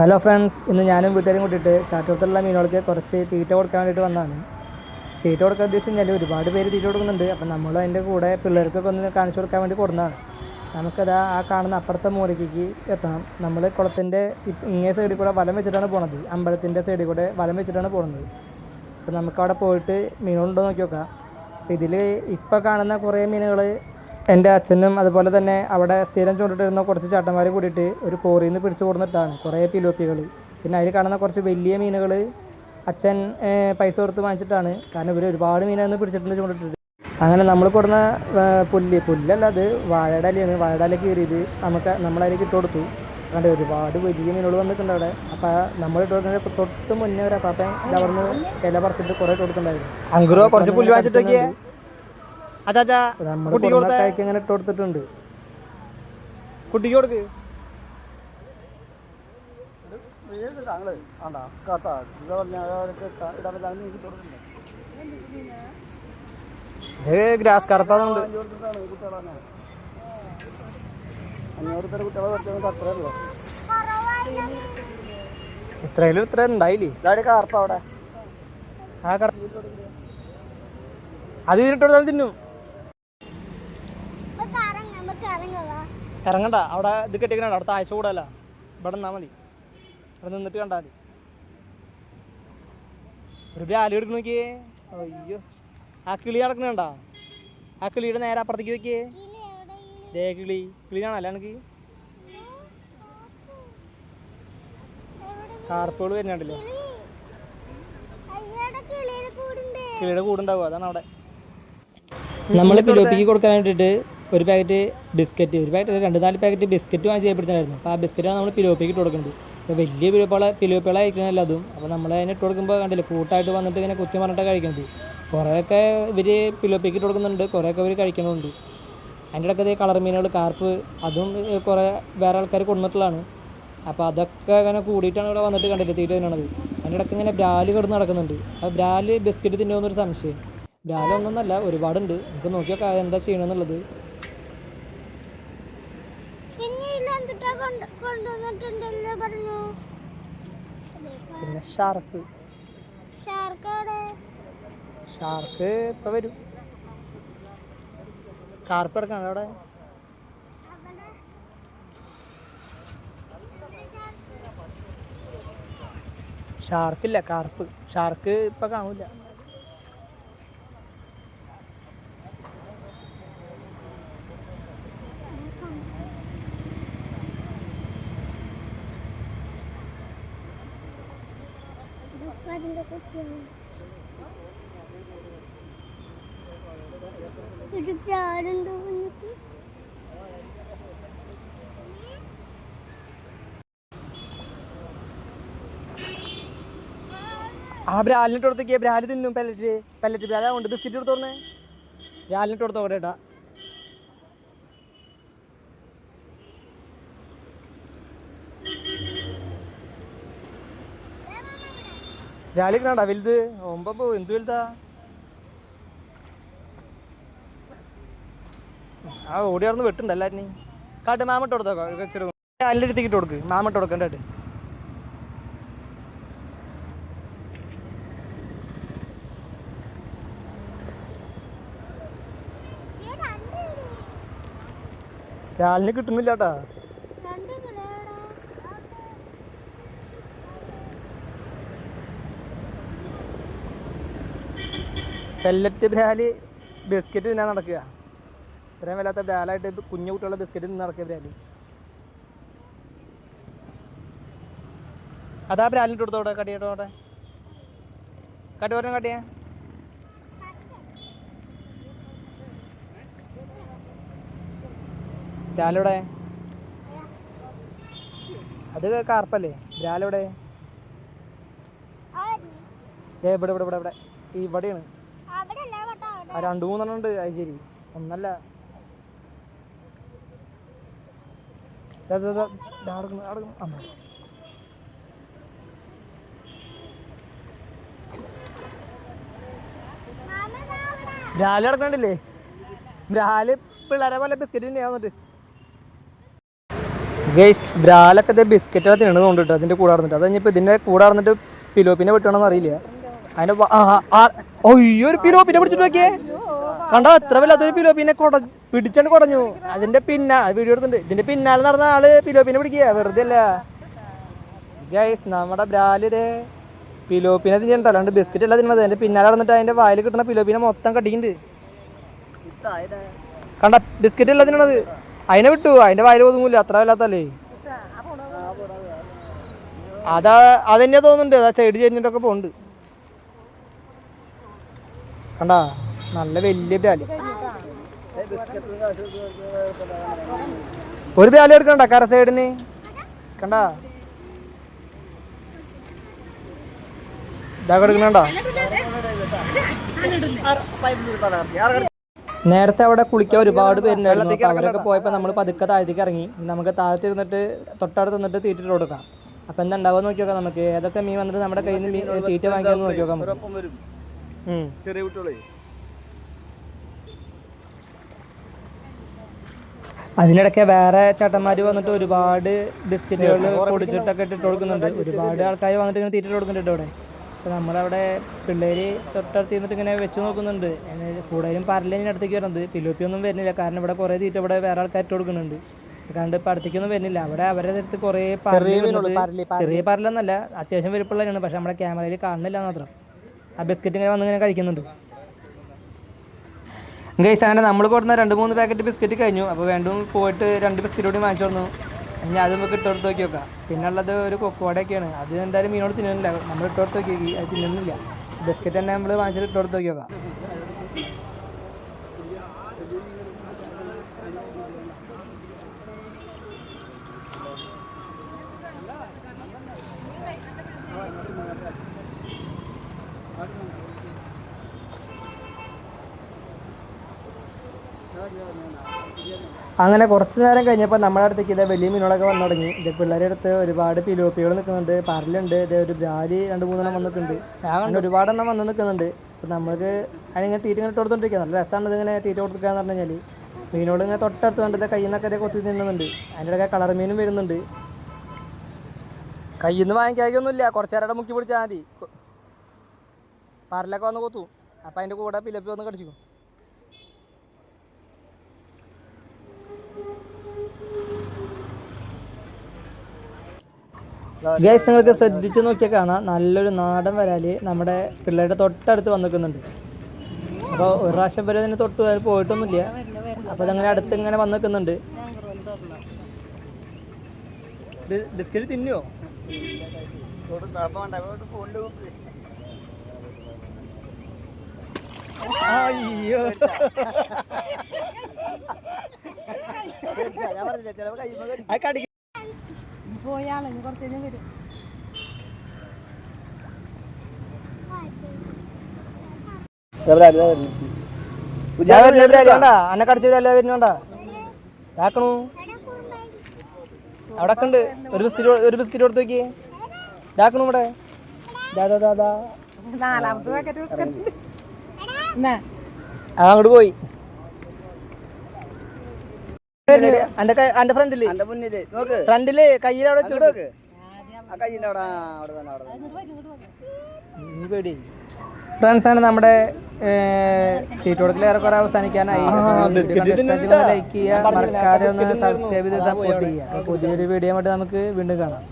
Hello friends ഇന്ന് ഞാനും വീട്ടുകാരും കൂട്ടിയിട്ട് ചാറ്റോട്ടുള്ള മീനുകൾക്ക് കുറച്ച് തീറ്റ കൊടുക്കാൻ വേണ്ടിയിട്ട് വന്നതാണ്. തീറ്റ കൊടുക്കാൻ ഉദ്ദേശിച്ച് കഴിഞ്ഞാൽ ഒരുപാട് പേര് തീറ്റ കൊടുക്കുന്നുണ്ട്. അപ്പം നമ്മൾ അതിന്റെ കൂടെ പിള്ളേർക്കൊക്കെ ഒന്ന് കാണിച്ചു കൊടുക്കാൻ വേണ്ടി കൊടുന്നതാണ് നമുക്കത് ആ കാണുന്ന അപ്പുറത്തെ മൂലയ്ക്ക് എത്തണം. നമ്മൾ കുളത്തിന്റെ ഇങ്ങേ സൈഡിൽ കൂടെ വലം വെച്ചിട്ടാണ് പോണത്. അമ്പലത്തിന്റെ സൈഡിൽ കൂടെ വലം വെച്ചിട്ടാണ് പോകുന്നത് അപ്പം നമുക്കവിടെ പോയിട്ട് മീനുകളുണ്ടോ നോക്കി നോക്കാം. അപ്പം ഇതിൽ ഇപ്പോൾ കാണുന്ന കുറേ മീനുകൾ എന്റെ അച്ഛനും അതുപോലെ തന്നെ അവിടെ സ്ഥിരം ചൂണ്ടിട്ടിരുന്ന കുറച്ച് ചേട്ടന്മാർ കൂടിയിട്ട് ഒരു കോറിയിൽ നിന്ന് പിടിച്ചു കൊടുത്തിട്ടാണ് കുറേ പിലോപ്പികൾ പിന്നെ അതിൽ കാണുന്ന കുറച്ച് വലിയ മീനുകൾ അച്ഛൻ പൈസ കൊടുത്ത് വാങ്ങിച്ചിട്ടാണ്. കാരണം ഇവർ ഒരുപാട് മീനൊന്ന് പിടിച്ചിട്ടുണ്ട് ചൂണ്ടിട്ടിട്ട്. അങ്ങനെ നമ്മൾ കൊടുന്ന പുല്ല് പുല്ലല്ല അത് വാഴയുടെ വാഴടല വാഴയുടെ കീറിയത് നമുക്ക് നമ്മളതിലേക്ക് ഇട്ട് കൊടുത്തു. അങ്ങനെ ഒരുപാട് വലിയ മീനുകൾ വന്നിട്ടുണ്ട് അവിടെ. അപ്പോൾ നമ്മൾ ഇട്ട് കൊടുക്കുന്ന തൊട്ട് മുന്നേ ഒരു അപ്പാപ്പൻ അവിടുന്ന് ഇല പറിച്ചിട്ട് കുറേ ഇട്ട് കൊടുത്തിട്ടുണ്ടായിരുന്നു. അങ്കുറോ കുറച്ച് പുല്ല് വാങ്ങിച്ചിട്ടൊക്കെ അച്ചാച്ചാ കുട്ടിക്ക് ഇങ്ങനെ ഇട്ട് കൊടുത്തിട്ടുണ്ട്. കുട്ടിക്ക് കൊടുക്ക്. ഇത് ഗ്രാസ് കറപ്പാതുണ്ട് ഇത്രയിലും ഇത്ര ഉണ്ടായില്ലേ? കാർപ്പ അവിടെ. ആ കറ അത് ഇതിനിട്ട് കൊടുത്താൽ തിന്നും. ഇറങ്ങണ്ട. അവിടെ ഇത് കെട്ടിക്കണ അടുത്ത ആഴ്ച കൂടല്ല ഇവിടെ നിന്നാ മതി. ഇവിടെ നിന്നിട്ട് കണ്ടാൽ മതി. ഒരു ബാലി എടുക്കണ നോക്കിയേ. അയ്യോ. ആ കിളി നടക്കണണ്ട? ആ കിളിയുടെ നേരെ അപ്പുറത്തേക്ക് നോക്കിയേ. ദേ കിളി. കിളിയാണല്ലോ എനിക്ക് കാർപ്പുകൾ വരുന്നുണ്ടല്ലോ. കിളിയുടെ കൂടുണ്ടാവും. അതാണ് അവിടെ. നമ്മൾ പിലോപ്പിക്ക് കൊടുക്കാൻ വേണ്ടിയിട്ട് ഒരു പാക്കറ്റ് ബിസ്ക്കറ്റ് ഒരു പാക്കറ്റ് രണ്ട് നാല് പാക്കറ്റ് ബിസ്ക്കറ്റ് വാങ്ങിച്ച് ചെയ്യപ്പെടുത്തായിരുന്നു അപ്പോൾ ആ ബിസ്ക്കറ്റാണ് നമ്മൾ പിലോപ്പിക്ക് ഇട്ട് കൊടുക്കുന്നത്. അപ്പോൾ വലിയ പിലോപ്പുകളെ പിലോപ്പുകളെ കഴിക്കണമല്ലോ അതും. അപ്പോൾ നമ്മൾ അതിനെ ഇട്ട് കൊടുക്കുമ്പോൾ കണ്ടില്ല കൂട്ടായിട്ട് വന്നിട്ട് ഇങ്ങനെ കുത്തി പറഞ്ഞിട്ട് കഴിക്കുന്നത് കുറേയൊക്കെ ഇവർ പിലോപ്പിക്ക് ഇട്ട് കൊടുക്കുന്നുണ്ട് കുറേയൊക്കെ ഇവർ കഴിക്കണമുണ്ട് അതിന്റെ ഇടയ്ക്ക് കളർ മീനുകൾ കാർപ്പ് അതും കുറേ വേറെ ആൾക്കാർ കൊടുന്നിട്ടുള്ളതാണ് അപ്പോൾ അതൊക്കെ അങ്ങനെ കൂടിയിട്ടാണ് ഇവിടെ വന്നിട്ട് കണ്ടില്ല തീറ്റ തിന്നണത്. അതിന്റെ ഇടയ്ക്ക് ഇങ്ങനെ ബ്രാൽ കിടന്ന് നടക്കുന്നുണ്ട്. ആ ബ്രാൽ ബിസ്ക്കറ്റ് തിന്നുമെന്നൊരു സംശയം. ബ്രാൽ ഒന്നൊന്നല്ല ഒരുപാടുണ്ട്. നമുക്ക് നോക്കിയൊക്കെ നോക്കാം എന്താ ചെയ്യണമെന്നുള്ളത് പിന്നെ ഇല്ലാന്നിട്ടാ കൊണ്ട് കൊണ്ടുവന്നിട്ടുണ്ടല്ലോ പറഞ്ഞു. പിന്നെ ഷാർക്ക് ഷാർക്ക് ഇപ്പൊ വരും. കാർപ്പ് കിടക്കാണ് അവിടെ. ഷാർക്കില്ല കാർപ്പ് ഷാർക്ക് ഇപ്പൊ കാണൂല. കുഞ്ഞിക്ക് ആ ബ്രാലിനിട്ട് കൊടുത്തേക്ക്. ബ്രാൽ തിന്നും പെല്ലറ്റ് പെല്ലറ്റ് ബ്രാലാ കൊണ്ട് ബിസ്ക്കറ്റ് എടുത്ത് തുറന്നേ ബ്രാലിനിട്ട് കൊടുത്തോ അവിടെ ഏട്ടാ ബ്രാലിക്കണാ വലുത്. ഒമ്പോ എന്ത് വലുതാ? ആ ഓടി നടന്ന് വെട്ടുണ്ട് കാട്ട് മാമട്ട് കൊടുത്തോ ചെറു അല്ല എടുത്തിട്ട് കൊടുക്ക്. മാമട്ട് കൊടുക്കണ്ടായിട്ട് രാലിന് കിട്ടുന്നില്ല കേട്ടാ രണ്ട് കിലോയുടെ പെല്ലറ്റ് ബ്രാൽ ബിസ്ക്കറ്റ് തിന്നാൻ നടക്കുക. ഇത്രയും വല്ലാത്ത ബ്രാലായിട്ട് കുഞ്ഞു കുട്ടികളുടെ ബിസ്ക്കറ്റ് തിന്ന് നടക്കുക ബ്രാൽ അതാ ബ്രാലിന്റെ കൊടുത്തോടെ കടിയോടെ കടി പറഞ്ഞ കടിയാ? ബ്രാലിവിടെ അത് കാർപ്പല്ലേ? ബ്രാലിവിടെ ഇവിടെ ഇവിടെ ഇവിടെ ഇവിടെ. ഈ ഇവിടെയാണ്. രണ്ട് മൂന്നെണ്ണം ഉണ്ട്. അത് ശരി. ഒന്നല്ല. ബ്രാൽ കിടക്കണ്ടില്ലേ ബ്രാൽ പിള്ളേരെ പോലെ ബിസ്ക്കറ്റ് തന്നെയാ വന്നിട്ട്. ഗൈസ് ബ്രാലൊക്കെ ഇത് ബിസ്ക്കറ്റുകൾ തിന്നണത് കൊണ്ടിട്ട് അതിന്റെ കൂടെ നടന്നിട്ട്. അത് കഴിഞ്ഞപ്പോൾ ഇതിന്റെ കൂടെ നടന്നിട്ട് പിലോപ്പിനെ വിട്ടണമെന്ന് അറിയില്ല. അതിന്റെ ഒരു പിന്നെ പിടിച്ചിട്ട് നോക്കിയേ. കണ്ടോ എത്ര വല്ലാത്തൊരു പിലോ പിന്നെ പിടിച്ചു കുടഞ്ഞു. അതിന്റെ പിന്നെ വീഡിയോ എടുത്തിട്ടുണ്ട്. ഇതിന്റെ പിന്നാലെ നടന്ന ആൾ പിലോ പിന്നെ പിടിക്കുക. വെറുതെ അല്ല. ഗൈസ് നമ്മുടെ ബ്രാലിത് പിലോപ്പിനെ തിന്നിട്ടുണ്ട് അല്ലാണ്ട് ബിസ്ക്കറ്റ് അല്ല തിന്നത് അതിന്റെ പിന്നാലെ നടന്നിട്ട് അതിന്റെ വായിൽ കിട്ടുന്ന പിലോപ്പിനെ മൊത്തം കടിക്കുന്നുണ്ട് കണ്ട ബിസ്ക്കറ്റ് അല്ല തിന്നണത്. അതിനെ വിട്ടു. അതിന്റെ വായിൽ ഒതുങ്ങൂല. അത്ര വല്ലാത്തല്ലേ? അതാ അതെന്നെ തോന്നുന്നുണ്ട്. അതാ സൈഡ് ചെരിഞ്ഞിട്ടൊക്കെ പോണ്ട് കണ്ടാ? നല്ല വലിയ ബ്രാലി ഒരു ബ്രാലി എടുക്കണ്ട കര സൈഡിന്. കണ്ടാ? ഇതാ എടുക്കണണ്ട? നേരത്തെ അവിടെ കുളിക്കാൻ ഒരുപാട് പേരുണ്ടായിരുന്നു. അവരൊക്കെ പോയപ്പോൾ നമ്മൾ പതുക്കെ താഴത്തേക്ക് ഇറങ്ങി. നമുക്ക് താഴത്ത് ഇരുന്നിട്ട് തൊട്ടടുത്ത് നിന്നിട്ട് തീറ്റിട്ട് കൊടുക്കാം. അപ്പോൾ എന്താ ഉണ്ടാവുക നോക്കി നോക്കാം നമുക്ക്. ഏതൊക്കെ മീൻ വന്നിട്ട് നമ്മുടെ കയ്യിൽ നിന്ന് തീറ്റ വാങ്ങിക്കാമെന്ന് നോക്കി നോക്കാം ചെറിയ കുട്ടികളെ. അതിനിടയ്ക്ക് വേറെ ചേട്ടന്മാർ വന്നിട്ട് ഒരുപാട് ബിസ്ക്കറ്റുകൾ പൊടിച്ചിട്ടൊക്കെ ഇട്ടിട്ട് കൊടുക്കുന്നുണ്ട്. ഒരുപാട് ആൾക്കാർ വന്നിട്ട് ഇങ്ങനെ തീറ്റിട്ട് കൊടുക്കുന്നുണ്ട് ഇവിടെ. അപ്പോൾ നമ്മളവിടെ പിള്ളേര് തൊട്ടടുത്ത് നിന്നിട്ട് ഇങ്ങനെ വെച്ച് നോക്കുന്നുണ്ട്. കൂടുതലും പരലിന്റെ അടുത്തേക്ക് വരുന്നത് പിലോപ്പി ഒന്നും വരുന്നില്ല. കാരണം ഇവിടെ കുറേ തീറ്റ ഇവിടെ വേറെ ആൾക്കാർ ഇട്ട് കൊടുക്കുന്നുണ്ട്. കണ്ട് ഇപ്പം അടുത്തേക്കൊന്നും വരുന്നില്ല. അവിടെ അവരുടെ അടുത്ത് കുറേ. ചെറിയ പരലൊന്നല്ല. അത്യാവശ്യം വലിപ്പമുള്ളതാണ് പക്ഷെ നമ്മുടെ ക്യാമറയിൽ കാണുന്നില്ല മാത്രം. ആ ബിസ്ക്കറ്റ് ഇങ്ങനെ വന്നിങ്ങനെ കഴിക്കുന്നുണ്ട്. ഗൈസ് അങ്ങനെ നമ്മൾ കൊടുത്ത രണ്ട് മൂന്ന് പാക്കറ്റ് ബിസ്ക്കറ്റ് കഴിഞ്ഞു. അപ്പോൾ വേണ്ടും പോയിട്ട് രണ്ട് ബിസ്ക്കറ്റ് കൂടി വാങ്ങിച്ചു തന്നു. ഇനി അത് നമുക്ക് ഇട്ടുകൊടുത്ത് നോക്കി നോക്കാം. പിന്നെ ഉള്ളത് ഒരു കൊക്കോടൊക്കെയാണ് അത് എന്തായാലും മീനോട് തിന്നുന്നില്ല നമ്മൾ ഇട്ടുകൊടുത്ത് നോക്കി അത് തിന്നുന്നില്ല ബിസ്ക്കറ്റ് തന്നെ നമ്മൾ വാങ്ങിച്ചിട്ട് ഇട്ടുകൊടുത്ത് നോക്കി നോക്കാം. അങ്ങനെ കുറച്ച് നേരം കഴിഞ്ഞപ്പോൾ നമ്മുടെ അടുത്തേക്ക് ഇതേ വലിയ മീനുകളൊക്കെ വന്നു തുടങ്ങി. ഇത് പിള്ളേരുടെ അടുത്ത് ഒരുപാട് പിലോപ്പികൾ നിൽക്കുന്നുണ്ട് പരലുണ്ട് ഇതേ ഒരു ബ്രാലി രണ്ട് മൂന്നെണ്ണം വന്നിട്ടുണ്ട്. അങ്ങനെ ഒരുപാടെണ്ണം വന്ന് നിൽക്കുന്നുണ്ട്. അപ്പം നമ്മൾക്ക് അതിനിങ്ങനെ തീറ്റ ഇങ്ങനെ കൊടുത്തോണ്ടിരിക്കുക നല്ല രസമാണ് ഇതിങ്ങനെ തീറ്റ കൊടുക്കുക എന്ന് പറഞ്ഞു കഴിഞ്ഞാൽ മീനുകൾ ഇങ്ങനെ തൊട്ടടുത്ത് കണ്ടത് കയ്യിൽ നിന്നൊക്കെ ഇതേ കൊത്തി തിന്നുന്നുണ്ട്. അതിന്റെ ഇടയ്ക്ക് കളർ മീനും വരുന്നുണ്ട്. കയ്യിൽ നിന്ന് വാങ്ങിക്കാക്കൊന്നുമില്ല കുറച്ച് നേരം മുക്കി പിടിച്ചാൽ മതി. കൊ- പരലൊക്കെ വന്ന് കൊത്തു അപ്പം അതിന്റെ കൂടെ പിലപ്പി വന്ന് കടിച്ചു ഗൈസ് നിങ്ങൾക്ക് ശ്രദ്ധിച്ച് നോക്കിയാൽ കാണാം. നല്ലൊരു നാടൻ വരാൽ നമ്മുടെ പിള്ളേരുടെ തൊട്ടടുത്ത് വന്ന് നിൽക്കുന്നുണ്ട് അപ്പോൾ ഒരു പ്രാവശ്യം വരെ അതിന് തൊട്ട് വരെ പോയിട്ടൊന്നുമില്ല. അപ്പോൾ അതങ്ങനെ അടുത്ത് ഇങ്ങനെ വന്ന് നിൽക്കുന്നുണ്ട് ബിസ്ക്കറ്റ് തിന്നുവോ? അയ്യോ. പോയാളെ കുറച്ച് കഴിഞ്ഞ് വരും. അന്നെ കടിച്ച ബ്രാലി വരുന്നുണ്ട ഇതാക്കണു അവിടെ ഒക്കെ ഉണ്ട്. ഒരു ബിസ്ക്കറ്റ് ഒരു ബിസ്ക്കറ്റ് കൊടുത്ത് നോക്കിയേ. ഇതാക്കണു ഇവിടെ. ദാ ദാ ദാ ദാ. നാലാമത്തെ ബിസ്ക്കറ്റ് അങ്ങോട്ട് പോയി. അന്റെ ഫ്രണ്ടിൽ. കയ്യിന്റെ അവിടെ പേടി. ഫ്രണ്ട്സ് ആണ് നമ്മുടെ തീറ്റോടത്തിൽ ഏറെക്കുറെ അവസാനിക്കാനായി. ലൈക്ക് ചെയ്യുക. മറക്കാതെ ഒന്ന് സബ്സ്ക്രൈബ് ചെയ്ത് സപ്പോർട്ട് ചെയ്യുക. പുതിയൊരു വീഡിയോ ആയിട്ട് നമുക്ക് വീണ്ടും കാണാം.